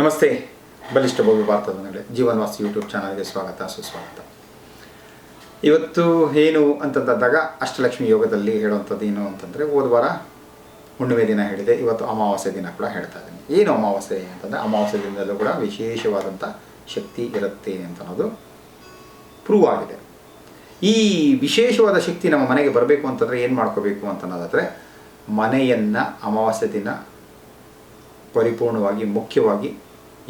ನಮಸ್ತೆ. ಬಲಿಷ್ಠ ಭವ್ಯ ಭಾರತದ ಮೇಲೆ ಜೀವನವಾಸಿ ಯೂಟ್ಯೂಬ್ ಚಾನಲ್ಗೆ ಸ್ವಾಗತ, ಸುಸ್ವಾಗತ. ಇವತ್ತು ಏನು ಅಂತಂದಾಗ ಅಷ್ಟಲಕ್ಷ್ಮಿ ಯೋಗದಲ್ಲಿ ಹೇಳುವಂಥದ್ದು ಏನು ಅಂತಂದರೆ ಹೋದ ವಾರ ಹುಣ್ಣಿಮೆ ದಿನ ಹೇಳಿದೆ, ಇವತ್ತು ಅಮಾವಾಸ್ಯೆ ದಿನ ಕೂಡ ಹೇಳ್ತಾ ಇದ್ದೀನಿ. ಏನು ಅಮಾವಾಸ್ಯೆ ಅಂತಂದರೆ ಅಮಾವಾಸ್ಯೆ ದಿನದಲ್ಲೂ ಕೂಡ ವಿಶೇಷವಾದಂಥ ಶಕ್ತಿ ಇರುತ್ತೆ ಅಂತ ಅನ್ನೋದು ಪ್ರೂವ್ ಆಗಿದೆ. ಈ ವಿಶೇಷವಾದ ಶಕ್ತಿ ನಮ್ಮ ಮನೆಗೆ ಬರಬೇಕು ಅಂತಂದರೆ ಏನು ಮಾಡ್ಕೋಬೇಕು ಅಂತ ಅನ್ನೋದಾದರೆ ಮನೆಯನ್ನು ಅಮಾವಾಸ್ಯೆ ದಿನ ಪರಿಪೂರ್ಣವಾಗಿ, ಮುಖ್ಯವಾಗಿ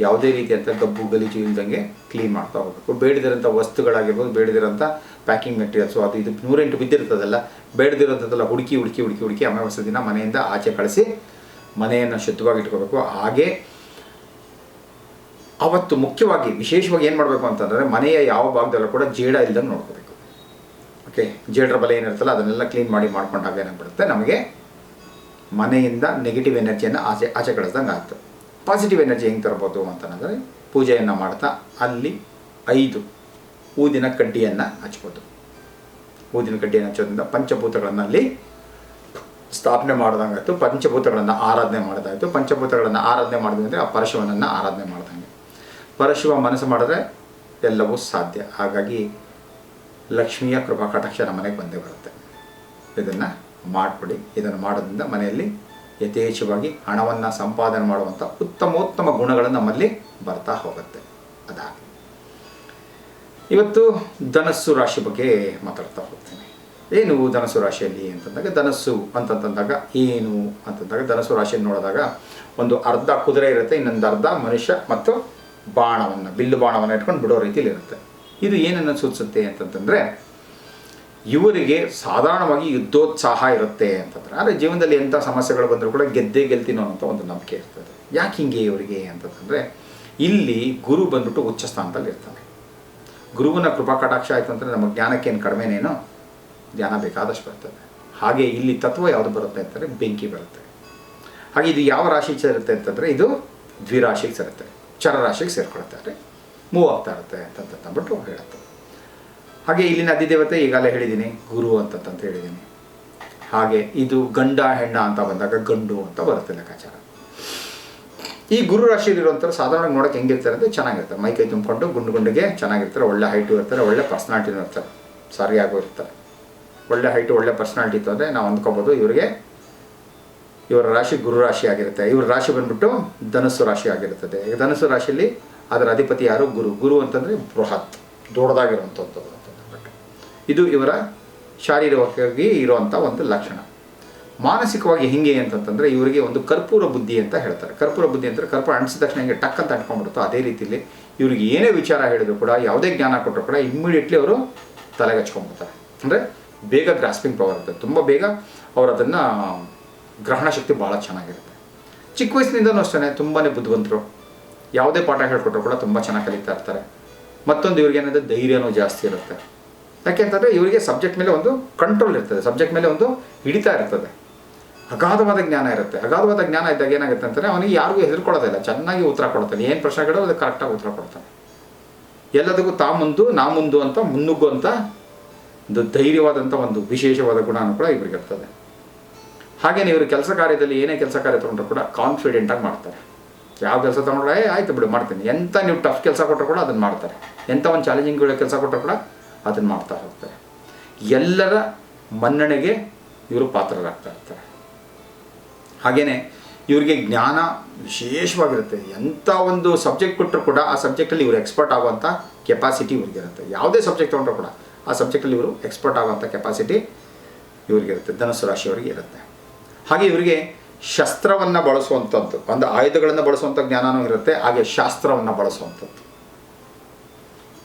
ಯಾವುದೇ ರೀತಿಯಂಥ ಗಬ್ಬು, ಗಲೀಜು ಇಲ್ದಂಗೆ ಕ್ಲೀನ್ ಮಾಡ್ತಾ ಹೋಗಬೇಕು. ಬೇಡದಿರೋಂಥ ವಸ್ತುಗಳಾಗಿರ್ಬೋದು ಬೇಡದಿರೋಂಥ ಪ್ಯಾಕಿಂಗ್ ಮೆಟೀರಿಯಲ್ಸು ಅದು ಇದು ನೂರೆಂಟು ಬಿದ್ದಿರ್ತದಲ್ಲ ಬೇಡದಿರೋಂಥದ್ದೆಲ್ಲ ಹುಡುಕಿ ಹುಡುಕಿ ಹುಡುಕಿ ಹುಡುಕಿ ಅಮಾವಾಸ್ಯ ದಿನ ಮನೆಯಿಂದ ಆಚೆ ಕಳಿಸಿ ಮನೆಯನ್ನು ಶುದ್ಧವಾಗಿ ಇಟ್ಕೋಬೇಕು. ಹಾಗೆ ಅವತ್ತು ಮುಖ್ಯವಾಗಿ, ವಿಶೇಷವಾಗಿ ಏನು ಮಾಡಬೇಕು ಅಂತಂದರೆ ಮನೆಯ ಯಾವ ಭಾಗದಲ್ಲೂ ಕೂಡ ಜೇಡ ಇಲ್ದಂಗೆ ನೋಡ್ಕೋಬೇಕು. ಓಕೆ ಜೇಡರ ಬಲೆ ಏನಿರುತ್ತಲ್ಲ, ಅದನ್ನೆಲ್ಲ ಕ್ಲೀನ್ ಮಾಡಿ ಮಾಡ್ಕೊಂಡಾಗ ಏನಾಗ್ಬಿಡುತ್ತೆ ನಮಗೆ ಮನೆಯಿಂದ ನೆಗೆಟಿವ್ ಎನರ್ಜಿಯನ್ನು ಆಚೆ ಆಚೆ ಕಳಿಸ್ದಂಗೆ ಆಗುತ್ತೆ ಪಾಸಿಟಿವ್ ಎನರ್ಜಿ ಹೆಂಗೆ ತರ್ಬೋದು ಅಂತಂದರೆ ಪೂಜೆಯನ್ನು ಮಾಡ್ತಾ ಅಲ್ಲಿ ಐದು ಊದಿನ ಕಡ್ಡಿಯನ್ನು ಹಚ್ಬೋದು. ಊದಿನ ಕಡ್ಡಿಯನ್ನು ಹಚ್ಚೋದ್ರಿಂದ ಪಂಚಭೂತಗಳನ್ನು ಅಲ್ಲಿ ಸ್ಥಾಪನೆ ಮಾಡಿದಂಗಾಯ್ತು, ಪಂಚಭೂತಗಳನ್ನು ಆರಾಧನೆ ಮಾಡಿದಾಯಿತು. ಪಂಚಭೂತಗಳನ್ನು ಆರಾಧನೆ ಮಾಡಿದ್ರೆ ಆ ಪರಶುವನನ್ನು ಆರಾಧನೆ ಮಾಡ್ದಂಗೆ. ಪರಶುವ ಮನಸ್ಸು ಮಾಡಿದ್ರೆ ಎಲ್ಲವೂ ಸಾಧ್ಯ. ಹಾಗಾಗಿ ಲಕ್ಷ್ಮಿಯ ಕೃಪಾ ಕಟಾಕ್ಷ ನಮ್ಮ ಮನೆಗೆ ಬಂದೇ ಬರುತ್ತೆ. ಇದನ್ನು ಮಾಡಿಕೊಡಿ. ಇದನ್ನು ಮಾಡೋದ್ರಿಂದ ಮನೆಯಲ್ಲಿ ಯಥೇಚ್ಛವಾಗಿ ಹಣವನ್ನು ಸಂಪಾದನೆ ಮಾಡುವಂಥ ಉತ್ತಮೋತ್ತಮ ಗುಣಗಳು ನಮ್ಮಲ್ಲಿ ಬರ್ತಾ ಹೋಗುತ್ತೆ. ಅದಾಗಿ. ಇವತ್ತು ಧನಸ್ಸು ರಾಶಿ ಬಗ್ಗೆ ಮಾತಾಡ್ತಾ ಹೋಗ್ತೀನಿ. ಏನು ಧನಸ್ಸು ರಾಶಿಯಲ್ಲಿ ಅಂತಂದಾಗ ಧನಸ್ಸು ಅಂತಂತಂದಾಗ ಏನು ಅಂತಂದಾಗ ಧನಸ್ಸು ರಾಶಿಯನ್ನು ನೋಡಿದಾಗ ಒಂದು ಅರ್ಧ ಕುದುರೆ ಇರುತ್ತೆ, ಇನ್ನೊಂದು ಅರ್ಧ ಮನುಷ್ಯ ಮತ್ತು ಬಾಣವನ್ನು, ಬಿಲ್ಲು ಬಾಣವನ್ನು ಇಟ್ಕೊಂಡು ಬಿಡೋ ರೀತಿಯಲ್ಲಿ ಇರುತ್ತೆ. ಇದು ಏನನ್ನು ಸೂಚಿಸುತ್ತೆ ಅಂತಂತಂದರೆ ಇವರಿಗೆ ಸಾಧಾರಣವಾಗಿ ಯುದ್ಧೋತ್ಸಾಹ ಇರುತ್ತೆ ಅಂತಂದ್ರೆ ಆದರೆ ಜೀವನದಲ್ಲಿ ಎಂಥ ಸಮಸ್ಯೆಗಳು ಬಂದರೂ ಕೂಡ ಗೆದ್ದೇ ಗೆಲ್ತೀನೋ ಅಂತ ಒಂದು ನಂಬಿಕೆ ಇರ್ತದೆ. ಯಾಕೆ ಹಿಂಗೆ ಇವರಿಗೆ ಅಂತಂದರೆ, ಇಲ್ಲಿ ಗುರು ಬಂದ್ಬಿಟ್ಟು ಉಚ್ಚ ಸ್ಥಾನದಲ್ಲಿ ಇರ್ತಾನೆ. ಗುರುವಿನ ಕೃಪಾ ಕಟಾಕ್ಷ ಆಯಿತು ಅಂತಂದರೆ ನಮ್ಮ ಜ್ಞಾನಕ್ಕೇನು ಕಡಿಮೆನೇನೋ? ಜ್ಞಾನ ಬೇಕಾದಷ್ಟು ಬರ್ತದೆ. ಹಾಗೆ ಇಲ್ಲಿ ತತ್ವ ಯಾವುದು ಬರುತ್ತೆ ಅಂತಂದರೆ ಬೆಂಕಿ ಬರುತ್ತೆ. ಹಾಗೆ ಇದು ಯಾವ ರಾಶಿಗೆ ಸೇರುತ್ತೆ ಅಂತಂದರೆ, ಇದು ದ್ವಿರಾಶಿಗೆ ಸೇರುತ್ತೆ. ಚರ ರಾಶಿಗೆ ಸೇರ್ಕೊಳುತ್ತೆ ಮೂವ್ ಆಗ್ತಾ ಇರುತ್ತೆ ಅಂತಂತಂದ್ಬಿಟ್ಟು ಹೇಳುತ್ತೆ. ಹಾಗೆ ಇಲ್ಲಿನ ಅಧಿದೇವತೆ ಈಗಾಗಲೇ ಹೇಳಿದ್ದೀನಿ, ಗುರು ಅಂತಂತ ಹೇಳಿದ್ದೀನಿ. ಹಾಗೆ ಇದು ಗಂಡ ಹೆಣ್ಣ ಅಂತ ಬಂದಾಗ ಗಂಡು ಅಂತ ಬರುತ್ತೆ ಲೆಕ್ಕಾಚಾರ. ಈ ಗುರು ರಾಶಿಯಲ್ಲಿರುವಂಥವ್ರು ಸಾಧಾರಣ ನೋಡೋಕೆ ಹೆಂಗಿರ್ತಾರೆ ಅಂದರೆ ಚೆನ್ನಾಗಿರ್ತಾರೆ. ಮೈ ಕೈ ತುಂಬಿಕೊಂಡು ಗುಂಡು ಗುಂಡಿಗೆ ಚೆನ್ನಾಗಿರ್ತಾರೆ, ಒಳ್ಳೆ ಹೈಟು ಇರ್ತಾರೆ, ಒಳ್ಳೆ ಪರ್ಸ್ನಾಲಿಟಿನೂ ಇರ್ತಾರೆ. ಸರಿಯಾಗೂ ಇರ್ತಾರೆ. ಒಳ್ಳೆ ಹೈಟು ಒಳ್ಳೆ ಪರ್ಸ್ನಾಲಿಟಿ ಇತ್ತು ಅಂದರೆ ನಾವು ಅಂದ್ಕೋಬೋದು ಇವರಿಗೆ ಇವರ ರಾಶಿ ಗುರು ರಾಶಿ ಆಗಿರುತ್ತೆ. ಇವರ ರಾಶಿ ಬಂದ್ಬಿಟ್ಟು ಧನಸ್ಸು ರಾಶಿ ಆಗಿರುತ್ತದೆ. ಧನಸ್ಸು ರಾಶಿಯಲ್ಲಿ ಅದರ ಅಧಿಪತಿ ಯಾರು? ಗುರು. ಗುರು ಅಂತಂದರೆ ಬೃಹತ್, ದೊಡ್ಡದಾಗಿರುವಂಥದ್ದು. ಇದು ಇವರ ಶಾರೀರಿಕವಾಗಿ ಇರುವಂಥ ಒಂದು ಲಕ್ಷಣ. ಮಾನಸಿಕವಾಗಿ ಹೇಗೆ ಅಂತಂತಂದರೆ ಇವರಿಗೆ ಒಂದು ಕರ್ಪೂರ ಬುದ್ಧಿ ಅಂತ ಹೇಳ್ತಾರೆ. ಕರ್ಪೂರ ಬುದ್ಧಿ ಅಂದರೆ ಕರ್ಪೂರ ಅಂಟಿಸಿದ ತಕ್ಷಣ ಹಿಂಗೆ ಟಕ್ ಅಂತ ಅಂಟ್ಕೊಂಡ್ಬಿಡುತ್ತೋ ಅದೇ ರೀತಿಯಲ್ಲಿ ಇವ್ರಿಗೆ ಏನೇ ವಿಚಾರ ಹೇಳಿದ್ರು ಕೂಡ, ಯಾವುದೇ ಜ್ಞಾನ ಕೊಟ್ಟರು ಕೂಡ ಇಮ್ಮಿಡಿಯೇಟ್ಲಿ ಅವರು ತಲೆಗೆ ಹಚ್ಕೊಂಡ್ಬಿಡ್ತಾರೆ. ಅಂದರೆ ಬೇಗ ಗ್ರಾಸ್ಪಿಂಗ್ ಪವರ್ ಇರುತ್ತೆ. ತುಂಬ ಬೇಗ ಅವರು ಅದನ್ನು, ಗ್ರಹಣ ಶಕ್ತಿ ಭಾಳ ಚೆನ್ನಾಗಿರುತ್ತೆ. ಚಿಕ್ಕ ವಯಸ್ಸಿನಿಂದನೂ ಅಷ್ಟೇ ತುಂಬಾ ಬುದ್ಧಿವಂತರು. ಯಾವುದೇ ಪಾಠ ಹೇಳ್ಕೊಟ್ರು ಕೂಡ ತುಂಬ ಚೆನ್ನಾಗಿ ಕಲಿತಾ ಇರ್ತಾರೆ. ಮತ್ತೊಂದು ಇವ್ರಿಗೆ ಏನಂದರೆ ಧೈರ್ಯನೂ ಜಾಸ್ತಿ ಇರುತ್ತೆ. ಯಾಕೆಂತಂದರೆ ಇವರಿಗೆ ಸಬ್ಜೆಕ್ಟ್ ಮೇಲೆ ಒಂದು ಕಂಟ್ರೋಲ್ ಇರ್ತದೆ. ಸಬ್ಜೆಕ್ಟ್ ಮೇಲೆ ಒಂದು ಹಿಡಿತಾ ಇರ್ತದೆ. ಅಗಾಧವಾದ ಜ್ಞಾನ ಇರುತ್ತೆ. ಅಗಾಧವಾದ ಜ್ಞಾನ ಇದ್ದಾಗ ಏನಾಗುತ್ತೆ ಅಂತಂದರೆ ಅವನಿಗೆ ಯಾರಿಗೂ ಹೆದರ್ಕೊಳ್ಳೋದಿಲ್ಲ ಚೆನ್ನಾಗಿ ಉತ್ತರ ಕೊಡ್ತಾನೆ. ಏನು ಪ್ರಶ್ನೆಗಳು ಅದಕ್ಕೆ ಕರೆಕ್ಟಾಗಿ ಉತ್ತರ ಕೊಡ್ತಾನೆ. ಎಲ್ಲದಕ್ಕೂ ತಾ ಮುಂದು, ನಾ ಮುಂದು ಅಂತ ಮುನ್ನುಗ್ಗುವಂಥ ಒಂದು ಧೈರ್ಯವಾದಂಥ ಒಂದು ವಿಶೇಷವಾದ ಗುಣನೂ ಕೂಡ ಇವ್ರಿಗೆ ಇರ್ತದೆ. ಹಾಗೇನೆ ಇವರು ಕೆಲಸ ಕಾರ್ಯದಲ್ಲಿ ಏನೇ ಕೆಲಸ ಕಾರ್ಯ ತೊಗೊಂಡ್ರು ಕೂಡ ಕಾನ್ಫಿಡೆಂಟಾಗಿ ಮಾಡ್ತಾರೆ. ಯಾವ ಕೆಲಸ ತೊಗೊಂಡ್ರೆ ಆಯ್ತು ಬಿಡು, ಮಾಡ್ತೀನಿ. ಎಂಥ ನೀವು ಟಫ್ ಕೆಲಸ ಕೊಟ್ಟರು ಕೂಡ ಅದನ್ನು ಮಾಡ್ತಾರೆ. ಎಂಥ ಒಂದು ಚಾಲೆಂಜಿಂಗ್ ಕೆಲಸ ಕೊಟ್ಟರು ಕೂಡ ಅದನ್ನು ಮಾಡ್ತಾ ಹೋಗ್ತಾರೆ ಎಲ್ಲರ ಮನ್ನಣೆಗೆ ಇವರು ಪಾತ್ರರಾಗ್ತಾ ಇರ್ತಾರೆ. ಹಾಗೆಯೇ ಇವರಿಗೆ ಜ್ಞಾನ ವಿಶೇಷವಾಗಿರುತ್ತೆ. ಎಂಥ ಒಂದು ಸಬ್ಜೆಕ್ಟ್ ಕೊಟ್ಟರು ಕೂಡ ಆ ಸಬ್ಜೆಕ್ಟಲ್ಲಿ ಇವರು ಎಕ್ಸ್ಪರ್ಟ್ ಆಗುವಂಥ ಕೆಪಾಸಿಟಿ ಇವ್ರಿಗಿರುತ್ತೆ. ಯಾವುದೇ ಸಬ್ಜೆಕ್ಟ್ ತೊಗೊಂಡ್ರು ಕೂಡ ಆ ಸಬ್ಜೆಕ್ಟಲ್ಲಿ ಇವರು ಎಕ್ಸ್ಪರ್ಟ್ ಆಗುವಂಥ ಕೆಪಾಸಿಟಿ ಇವ್ರಿಗಿರುತ್ತೆ. ಧನುಸು ರಾಶಿಯವರಿಗೆ ಇರುತ್ತೆ. ಹಾಗೆ ಇವರಿಗೆ ಶಸ್ತ್ರವನ್ನು ಬಳಸುವಂಥದ್ದು, ಒಂದು ಆಯುಧಗಳನ್ನು ಬಳಸುವಂಥ ಜ್ಞಾನವೂ ಇರುತ್ತೆ. ಹಾಗೆ ಶಾಸ್ತ್ರವನ್ನು ಬಳಸುವಂಥದ್ದು.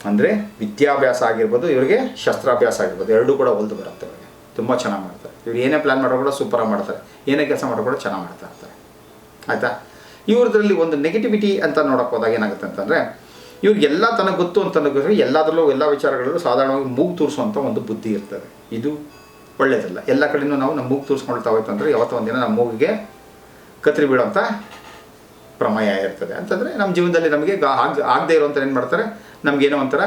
ಅಂದರೆ ವಿದ್ಯಾಭ್ಯಾಸ ಆಗಿರ್ಬೋದು, ಇವರಿಗೆ ಶಸ್ತ್ರಾಭ್ಯಾಸ ಆಗಿರ್ಬೋದು, ಎರಡೂ ಕೂಡ ಒಲ್ದು ಬರುತ್ತೆ ಇವರಿಗೆ ತುಂಬ ಚೆನ್ನಾಗಿ ಮಾಡ್ತಾರೆ. ಇವ್ರು ಏನೇ ಪ್ಲ್ಯಾನ್ ಮಾಡೋ ಕೂಡ ಸೂಪರಾಗಿ ಮಾಡ್ತಾರೆ. ಏನೇ ಕೆಲಸ ಮಾಡೋ ಕೂಡ ಚೆನ್ನಾಗಿ ಮಾಡ್ತಾ ಇರ್ತಾರೆ. ಆಯಿತಾ? ಇವ್ರದ್ರಲ್ಲಿ ಒಂದು ನೆಗೆಟಿವಿಟಿ ಅಂತ ನೋಡೋಕೆ ಹೋದಾಗ ಏನಾಗುತ್ತೆ ಅಂತಂದರೆ ಇವ್ರಿಗೆಲ್ಲ ತನಗೆ ಗೊತ್ತು ಅಂತ ಎಲ್ಲದರಲ್ಲೂ ಎಲ್ಲ ವಿಚಾರಗಳಲ್ಲೂ ಸಾಧಾರಣವಾಗಿ ಮೂಗು ತೋರಿಸುವಂಥ ಒಂದು ಬುದ್ಧಿ ಇರ್ತದೆ. ಇದು ಒಳ್ಳೆಯದಲ್ಲ ಎಲ್ಲ ಕಡೆಯೂ ನಾವು ನಮ್ಮ ಮೂಗು ತೋರಿಸ್ಕೊಳ್ತಾ ಹೋಯ್ತು ಅಂದರೆ ಯಾವತ್ತೋ ಒಂದಿನ ನಮ್ಮ ಮೂಗಿಗೆ ಕತ್ರಿ ಬೀಳೋಂಥ ಪ್ರಮೇಯ ಇರ್ತದೆ. ಅಂತಂದರೆ ನಮ್ಮ ಜೀವನದಲ್ಲಿ ನಮಗೆ ಆಗ ಆಗದೆ ಇರೋಂಥ ಏನು ಮಾಡ್ತಾರೆ? ನಮಗೇನೋ ಒಂಥರ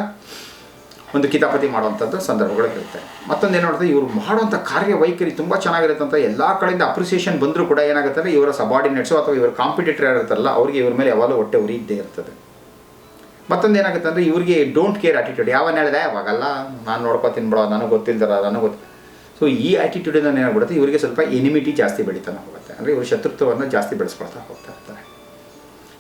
ಒಂದು ಕಿತಾಪತಿ ಮಾಡುವಂಥದ್ದು ಸಂದರ್ಭಗಳು ಇರುತ್ತೆ. ಮತ್ತೊಂದು ಏನು ನೋಡಿದ್ರೆ ಇವರು ಮಾಡುವಂಥ ಕಾರ್ಯವೈಖರಿ ತುಂಬ ಚೆನ್ನಾಗಿರುತ್ತೆ ಅಂತ ಎಲ್ಲ ಕಡೆಯಿಂದ ಅಪ್ರಿಸಿಯೇಷನ್ ಬಂದರೂ ಕೂಡ ಏನಾಗುತ್ತೆ ಅಂದರೆ ಇವರ ಸಬಾರ್ಡಿನೇಟ್ಸು ಅಥವಾ ಇವರ ಕಾಂಪಿಟೇಟರ್ ಯಾರಿರ್ತಾರಲ್ಲ, ಅವರಿಗೆ ಇವ್ರ ಮೇಲೆ ಯಾವಾಗಲೂ ಹೊಟ್ಟೆ ಉರಿ ಇದ್ದೇ ಇರ್ತದೆ. ಮತ್ತೊಂದು ಏನಾಗುತ್ತೆ ಅಂದರೆ ಇವ್ರಿಗೆ ಡೋಂಟ್ ಕೇರ್ ಆಟಿಟ್ಯೂಡ್ ಯಾವ ಹೇಳಿದೆ? ಅವಾಗಲ್ಲ ನಾನು ನೋಡ್ಕೊತೀನಿ ಬಿಡೋ, ನನಗೆ ಗೊತ್ತಿಲ್ದರ ನನಗೆ ಗೊತ್ತಿಲ್ಲ ಸೊ ಈ ಆ್ಯಟಿಟ್ಯೂಡಿಂದ ಏನಾಗ್ಬಿಡುತ್ತೆ, ಇವರಿಗೆ ಸ್ವಲ್ಪ ಎನಿಮಿಟಿ ಜಾಸ್ತಿ ಬೆಳೀತಾನೆ ಹೋಗುತ್ತೆ. ಅಂದರೆ ಇವರು ಶತ್ರುತ್ವವನ್ನು ಜಾಸ್ತಿ ಬೆಳೆಸ್ಕೊಳ್ತಾ ಹೋಗ್ತಾ ಇರ್ತಾರೆ.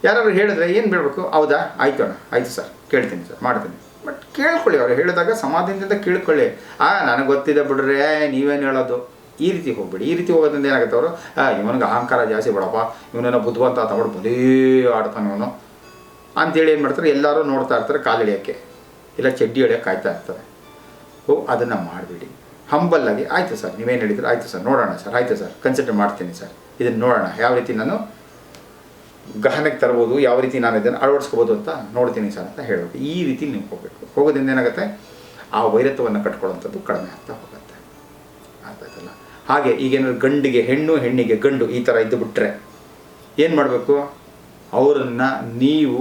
ಯಾರಾದ್ರು ಹೇಳಿದ್ರೆ ಏನು ಬಿಡಬೇಕು ಹೌದಾ? ಆಯ್ತು ಅಣ್ಣ, ಆಯ್ತು ಸರ್ ಕೇಳ್ತೀನಿ ಸರ್ ಮಾಡ್ತೀನಿ. ಬಟ್ ಕೇಳ್ಕೊಳ್ಳಿ, ಅವ್ರು ಹೇಳಿದಾಗ ಸಮಾಧಾನದಿಂದ ಕೇಳ್ಕೊಳ್ಳಿ. ಆ, ನನಗೆ ಗೊತ್ತಿದೆ ಬಿಡ್ರೆ, ನೀವೇನು ಹೇಳೋದು? ಈ ರೀತಿ ಹೋಗ್ಬಿಡಿ. ಈ ರೀತಿ ಹೋಗೋದ್ರಿಂದ ಏನಾಗುತ್ತೆ ಅವರು? ಇವನಿಗೆ ಅಹಂಕಾರ ಜಾಸ್ತಿ ಬಿಡಪ್ಪ. ಇವನೇನೋ ಬುದ್ಧಿವಂತ ತಗೊಂಡು ಬುದ್ಧಿ ಆಡ್ತಾನೆ ಇವನು ಅಂತೇಳಿ ಏನು ಮಾಡ್ತಾರೆ? ಎಲ್ಲರೂ ನೋಡ್ತಾ ಇರ್ತಾರೆ ಕಾಲು ಎಳಿಯೋಕ್ಕೆ. ಇಲ್ಲ, ಚಡ್ಡಿ ಎಳಿಯೋಕೆ ಕಾಯ್ತಾ ಇರ್ತಾರೆ. ಓ, ಅದನ್ನು ಮಾಡಬೇಡಿ. ಹಂಬಲ್ಲಾಗಿ ಆಯಿತು ಸರ್ ನೀವೇನು ಹೇಳಿದ್ರೆ? ಆಯಿತು ಸರ್ ನೋಡೋಣ ಸರ್ ಆಯಿತು ಸರ್ ಕನ್ಸಿಡರ್ ಮಾಡ್ತೀನಿ ಸರ್ ಇದನ್ನು ನೋಡೋಣ. ಯಾವ ರೀತಿ ನಾನು ಗಹನಕ್ಕೆ ತರ್ಬೋದು, ಯಾವ ರೀತಿ ನಾನು ಇದನ್ನು ಅಳವಡಿಸ್ಕೋಬೋದು ಅಂತ ನೋಡ್ತೀನಿ ಸರ್ ಅಂತ ಹೇಳಬೇಕು ಈ ರೀತಿ ನೀವು ಹೋಗಬೇಕು. ಹೋಗೋದ್ರಿಂದ ಏನಾಗುತ್ತೆ? ಆ ವೈರತ್ವವನ್ನು ಕಟ್ಕೊಳ್ಳೋಂಥದ್ದು ಕಡಿಮೆ ಆಗ್ತಾ ಹೋಗುತ್ತೆ. ಆಗ್ತಾಯ್ತಲ್ಲ ಹಾಗೆ ಈಗೇನಾದ್ರು ಗಂಡಿಗೆ, ಹೆಣ್ಣು ಹೆಣ್ಣಿಗೆ ಗಂಡು ಈ ಥರ ಇದ್ದು ಬಿಟ್ಟರೆ ಏನು ಮಾಡಬೇಕು? ಅವರನ್ನು ನೀವು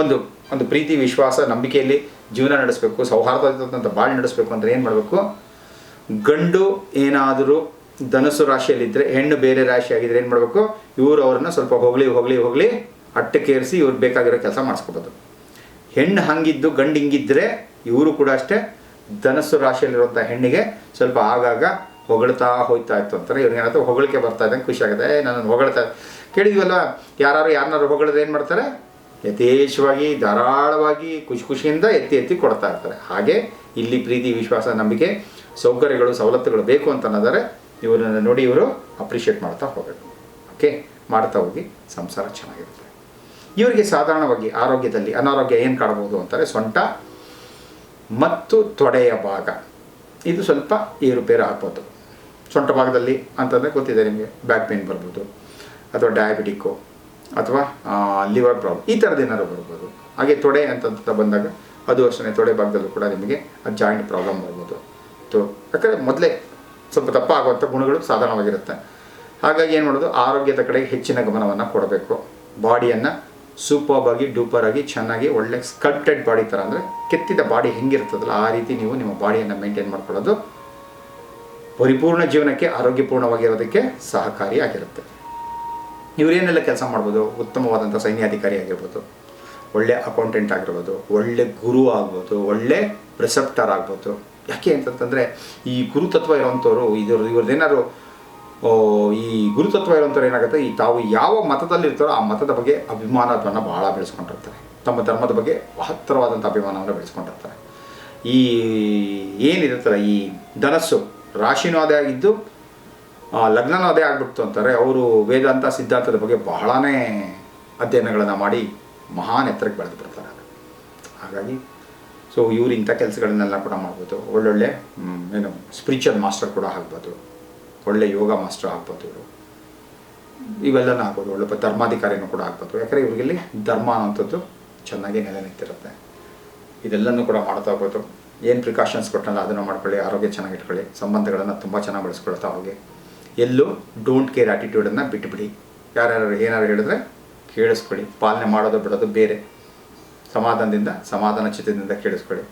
ಒಂದು ಒಂದು ಪ್ರೀತಿ, ವಿಶ್ವಾಸ, ನಂಬಿಕೆಯಲ್ಲಿ ಜೀವನ ನಡೆಸಬೇಕು ಸೌಹಾರ್ದಯುತಂತ ಬಾಳಿ ನಡೆಸಬೇಕು ಅಂದರೆ ಏನು ಮಾಡಬೇಕು? ಗಂಡು ಏನಾದರೂ ಧನಸ್ಸು ರಾಶಿಯಲ್ಲಿದ್ದರೆ ಹೆಣ್ಣು ಬೇರೆ ರಾಶಿ ಆಗಿದ್ರೆ ಏನು ಮಾಡಬೇಕು? ಇವರು ಅವ್ರನ್ನ ಸ್ವಲ್ಪ ಹೊಗಳಿ ಹೊಗಳಿ ಹೊಗಳಿ ಅಟ್ಟಕ್ಕೇರಿಸಿ ಇವ್ರು ಬೇಕಾಗಿರೋ ಕೆಲಸ ಮಾಡಿಸ್ಕೋಬೋದು. ಹೆಣ್ಣು ಹಂಗಿದ್ದು, ಗಂಡು ಹಿಂಗಿದ್ದರೆ ಇವರು ಕೂಡ ಅಷ್ಟೇ ಧನಸ್ಸು ರಾಶಿಯಲ್ಲಿರುವಂಥ ಹೆಣ್ಣಿಗೆ ಸ್ವಲ್ಪ ಆಗಾಗ ಹೊಗಳ್ತಾ ಹೋಯ್ತಾ ಇತ್ತು ಅಂತಾರೆ. ಇವ್ರಿಗೆ ಏನಾಯ್ತು? ಹೊಗಳಿಕೆ ಬರ್ತಾ ಇದ್ದಂಗೆ ಖುಷಿ ಆಗುತ್ತೆ. ನಾನು ಹೊಗಳ್ತಾ ಕೇಳಿದ್ವಲ್ಲ ಯಾರು ಯಾರನ್ನಾರು ಹೊಗಳಿದ್ರೆ ಏನು ಮಾಡ್ತಾರೆ? ಯಥೇಚ್ಛವಾಗಿ, ಧಾರಾಳವಾಗಿ ಖುಷಿ ಖುಷಿಯಿಂದ ಎತ್ತಿ ಎತ್ತಿ ಕೊಡ್ತಾ ಇರ್ತಾರೆ. ಹಾಗೆ ಇಲ್ಲಿ ಪ್ರೀತಿ, ವಿಶ್ವಾಸ, ನಂಬಿಕೆ, ಸೌಕರ್ಯಗಳು, ಸವಲತ್ತುಗಳು ಬೇಕು ಅಂತ ಅನ್ನೋದಾರೆ ಇವರನ್ನು ನೋಡಿ ಇವರು ಅಪ್ರಿಷಿಯೇಟ್ ಮಾಡ್ತಾ ಹೋಗಬೇಕು. ಓಕೆ ಮಾಡ್ತಾ ಹೋಗಿ ಸಂಸಾರ ಚೆನ್ನಾಗಿರುತ್ತೆ. ಇವರಿಗೆ ಸಾಧಾರಣವಾಗಿ ಆರೋಗ್ಯದಲ್ಲಿ ಅನಾರೋಗ್ಯ ಏನು ಕಾಣಬಹುದು ಅಂತಾರೆ ಸೊಂಟ ಮತ್ತು ತೊಡೆಯ ಭಾಗ. ಇದು ಸ್ವಲ್ಪ ಏರುಪೇರು ಆಗ್ಬೋದು. ಸೊಂಟ ಭಾಗದಲ್ಲಿ ಅಂತಂದರೆ ಗೊತ್ತಿದೆ ನಿಮಗೆ ಬ್ಯಾಕ್ ಪೇನ್ ಬರ್ಬೋದು, ಅಥವಾ ಡಯಾಬಿಟಿಕ್ಕು ಅಥವಾ ಲಿವರ್ ಪ್ರಾಬ್ಲಮ್ ಈ ಥರದ್ದು ಏನಾದ್ರು ಬರ್ಬೋದು. ಹಾಗೆ ತೊಡೆ ಅಂತ ಬಂದಾಗ ಅದು ಅಷ್ಟೇ ತೊಡೆ ಭಾಗದಲ್ಲೂ ಕೂಡ ನಿಮಗೆ ಜಾಯಿಂಟ್ ಪ್ರಾಬ್ಲಮ್ ಬರ್ಬೋದು. ತೋ, ಯಾಕಂದರೆ ಮೊದಲೇ ಸ್ವಲ್ಪ ತಪ್ಪಾಗುವಂಥ ಗುಣಗಳು ಸಾಧಾರಣವಾಗಿರುತ್ತೆ. ಹಾಗಾಗಿ ಏನು ಮಾಡೋದು? ಆರೋಗ್ಯದ ಕಡೆಗೆ ಹೆಚ್ಚಿನ ಗಮನವನ್ನು ಕೊಡಬೇಕು. ಬಾಡಿಯನ್ನು ಸೂಪರ್ ಆಗಿ ಡೂಪರ್ ಆಗಿ, ಚೆನ್ನಾಗಿ, ಒಳ್ಳೆ ಸ್ಕಲ್ಪ್ಟೆಡ್ ಬಾಡಿ ಥರ ಅಂದರೆ ಕೆತ್ತಿದ ಬಾಡಿ ಹೆಂಗಿರ್ತದಲ್ಲ, ಆ ರೀತಿ ನೀವು ನಿಮ್ಮ ಬಾಡಿಯನ್ನು ಮೇಂಟೈನ್ ಮಾಡ್ಕೊಳ್ಳೋದು. ಪರಿಪೂರ್ಣ ಜೀವನಕ್ಕೆ ಆರೋಗ್ಯಪೂರ್ಣವಾಗಿರೋದಕ್ಕೆ ಸಹಕಾರಿಯಾಗಿರುತ್ತೆ ಇವರೇನೆಲ್ಲ ಕೆಲಸ ಮಾಡ್ಬೋದು? ಉತ್ತಮವಾದಂಥ ಸೈನ್ಯಾಧಿಕಾರಿ ಆಗಿರ್ಬೋದು. ಒಳ್ಳೆ ಅಕೌಂಟೆಂಟ್ ಆಗಿರ್ಬೋದು, ಒಳ್ಳೆ ಗುರು ಆಗ್ಬೋದು, ಒಳ್ಳೆ ಪ್ರಿಸೆಪ್ಟರ್ ಆಗ್ಬೋದು. ಯಾಕೆ ಅಂತಂತಂದರೆ, ಈ ಗುರುತತ್ವ ಇರೋವಂಥವ್ರು ಇದ್ರ ಇವ್ರದ್ದೇನಾದ್ರು ಈ ಗುರುತತ್ವ ಇರೋಂಥವ್ರು ಏನಾಗುತ್ತೆ, ಈ ತಾವು ಯಾವ ಮತದಲ್ಲಿರ್ತಾರೋ ಆ ಮತದ ಬಗ್ಗೆ ಅಭಿಮಾನವನ್ನು ಭಾಳ ಬೆಳೆಸ್ಕೊಂಡಿರ್ತಾರೆ. ತಮ್ಮ ಧರ್ಮದ ಬಗ್ಗೆ ಮಹತ್ತರವಾದಂಥ ಅಭಿಮಾನವನ್ನು ಬೆಳೆಸ್ಕೊಂಡಿರ್ತಾರೆ. ಈ ಏನಿರುತ್ತಲ್ಲ ಈ ಧನಸ್ಸು, ರಾಶಿನೂ ಅದೇ ಆಗಿದ್ದು ಲಗ್ನನೂ ಅದೇ ಆಗ್ಬಿಡ್ತು ಅಂತಾರೆ. ಅವರು ವೇದಾಂತ ಸಿದ್ಧಾಂತದ ಬಗ್ಗೆ ಬಹಳನೇ ಅಧ್ಯಯನಗಳನ್ನು ಮಾಡಿ ಮಹಾನ್ ಎತ್ತರಕ್ಕೆ ಬೆಳೆದು ಬಿಡ್ತಾರೆ. ಹಾಗಾಗಿ ಸೊ ಇವ್ರು ಇಂಥ ಕೆಲಸಗಳನ್ನೆಲ್ಲ ಕೂಡ ಮಾಡ್ಬೋದು. ಒಳ್ಳೊಳ್ಳೆ ಏನು ಸ್ಪಿರಿಚುವಲ್ ಮಾಸ್ಟರ್ ಕೂಡ ಆಗ್ಬೋದು. ಒಳ್ಳೆ ಯೋಗ ಮಾಸ್ಟರ್ ಆಗ್ಬೋದು. ಇವರು ಇವೆಲ್ಲನೂ ಆಗ್ಬೋದು. ಒಳ್ಳೆ ಧರ್ಮಾಧಿಕಾರಿನೂ ಕೂಡ ಆಗ್ಬೋದು. ಯಾಕಂದರೆ ಇವರಿಗೆಲ್ಲಿ ಧರ್ಮ ಅನ್ನೋಂಥದ್ದು ಚೆನ್ನಾಗಿ ನೆಲೆ ನಿಂತಿರುತ್ತೆ. ಇದೆಲ್ಲನೂ ಕೂಡ ಮಾಡ್ತಾ ಹೋಗ್ಬೋದು. ಏನು ಪ್ರಿಕಾಷನ್ಸ್ ಕೊಟ್ಟನಲ್ಲ ಅದನ್ನು ಮಾಡ್ಕೊಳ್ಳಿ. ಆರೋಗ್ಯ ಚೆನ್ನಾಗಿ ಇಟ್ಕೊಳ್ಳಿ. ಸಂಬಂಧಗಳನ್ನು ತುಂಬ ಚೆನ್ನಾಗಿ ಬೆಳೆಸ್ಕೊಳ್ತಾ ಹೋಗಿ. ಎಲ್ಲೂ ಡೋಂಟ್ ಕೇರ್ ಆ್ಯಟಿಟ್ಯೂಡನ್ನು ಬಿಟ್ಟುಬಿಡಿ ಯಾರ್ಯಾರು ಏನಾರು ಹೇಳಿದ್ರೆ ಕೇಳಿಸ್ಕೊಳ್ಳಿ. ಪಾಲನೆ ಮಾಡೋದು ಬಿಡೋದು ಬೇರೆ. ಸಮಾಧಾನದಿಂದ, ಸಮಾಧಾನ ಚಿತ್ರದಿಂದ ಕೇಳಿಸ್ಕೊಳ್ಳಿ.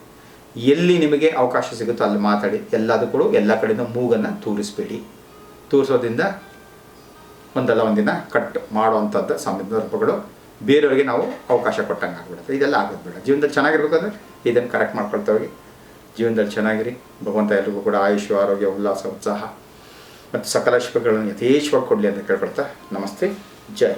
ಎಲ್ಲಿ ನಿಮಗೆ ಅವಕಾಶ ಸಿಗುತ್ತೋ ಅಲ್ಲಿ ಮಾತಾಡಿ ಎಲ್ಲದಕ್ಕೂ ಎಲ್ಲ ಕಡೆಯಿಂದ ಮೂಗನ್ನು ತೂರಿಸ್ಬೇಡಿ. ತೂರಿಸೋದ್ರಿಂದ ಒಂದಲ್ಲ ಒಂದಿನ ಕಟ್ ಮಾಡುವಂಥದ್ದು ಸಂದರ್ಭಗಳು, ಬೇರೆಯವರಿಗೆ ನಾವು ಅವಕಾಶ ಕೊಟ್ಟಂಗೆ ಆಗ್ಬಿಡುತ್ತೆ. ಇದೆಲ್ಲ ಆಗೋದು ಬೇಡ. ಜೀವನದಲ್ಲಿ ಚೆನ್ನಾಗಿರ್ಬೇಕಾದ್ರೆ ಇದನ್ನು ಕರೆಕ್ಟ್ ಮಾಡ್ಕೊಳ್ತಾ ಹೋಗಿ. ಜೀವನದಲ್ಲಿ ಚೆನ್ನಾಗಿರಿ. ಭಗವಂತ ಎಲ್ರಿಗೂ ಕೂಡ ಆಯುಷ್, ಆರೋಗ್ಯ, ಉಲ್ಲಾಸ, ಉತ್ಸಾಹ ಮತ್ತು ಸಕಲ ಶುಭಗಳನ್ನು ಯಥೇಚ್ಛವಾಗಿ ಕೊಡಲಿ ಅಂತ ಕೇಳ್ಕೊಳ್ತಾ ನಮಸ್ತೆ. ಜೈ